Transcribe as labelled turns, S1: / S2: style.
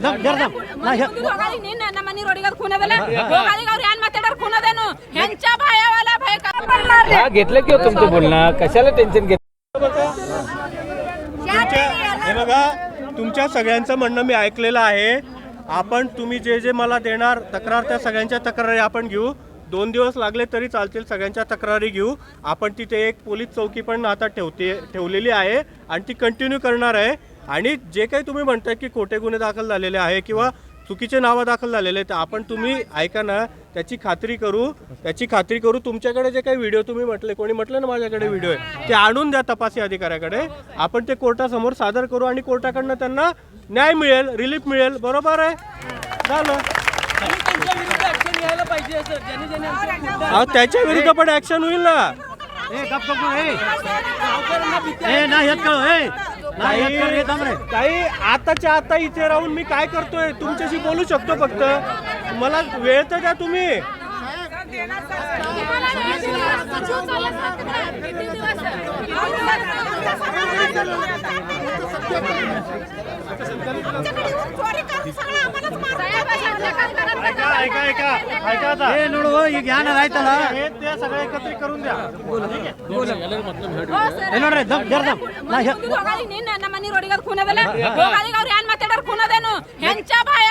S1: ದಮ್ ಜರ ದಮ್ ನಾ ಹೆ-
S2: ಹೋಗಾಳಿ ನಿನ್ನ ನಮ್ಮನಿ ರೋಡಿಗೆ ಖೂನದಲ್ಲ ಹೋಗಾಳಿ ಅವ್ರು ಏನ್ ಮಾತಾಡೋರು ಖೂನದೇನು ಹೆಂಚ ಭಯವಾಲ ಭಯ ಕರ್ಕೊಂಡ್ಲಾರ್ರಿ
S3: हा घेतलं की हो तुमचं बोलणं कशाला टेन्शन घेत
S4: तुमच्या हे बघा तुमच्या सगळ्यांचं म्हणणं मी ऐकलेलं आहे आपण तुम्ही जे जे मला देणार तक्रार त्या सगळ्यांच्या तक्रारी आपण घेऊ दोन दिवस लागले तरी चालतील सगळ्यांच्या तक्रारी घेऊ आपण तिथे एक पोलीस चौकी पण आता ठेवते ठेवलेली आहे आणि ती कंटिन्यू करणार आहे आणि जे काही तुम्ही म्हणताय की खोटे गुन्हे दाखल झालेले आहे किंवा चुकीचे नावं दाखल झालेले आहेत आपण तुम्ही ऐका ना. त्याची खात्री करू. त्याची खात्री करू. तुमच्याकडे जे काही व्हिडिओ तुम्ही म्हटले कोणी म्हटलं ना माझ्याकडे व्हिडिओ आहे ते आणून द्या तपासी अधिकाऱ्याकडे. आपण ते कोर्टासमोर सादर करू आणि कोर्टाकडनं त्यांना न्याय मिळेल रिलीफ मिळेल. बरोबर आहे? झालं. त्याच्या विरुद्ध पण ऍक्शन होईल ना.
S1: रे
S4: काही आताच्या आता इथे राहून मी काय करतोय तुमच्याशी बोलू शकतो फक्त. मला वेळ तर द्या तुम्ही. ऐका ऐका ऐका ऐका आता
S1: ए ನೋಡು ಈಗ ಯಾನ ಆಯ್ತಲ್ಲ
S4: हे ते सगळं एकत्रित करून द्या
S1: ಏ ನೋಡ್ರಿ ದಮ್ ಜರ ದಮ್ ನಾ ಹೆ-
S2: ಹೋಗಾಳಿ ನಿನ್ನ ನಮ್ಮನಿ ರೋಡಿಗೆ ಖೂನದಲ್ಲ ಹೋಗಾಳಿ ಅವ್ರು ಏನ್ ಮಾತಾಡೋರು ಖೂನದೇನು ಹೆಂಚ ಭಯ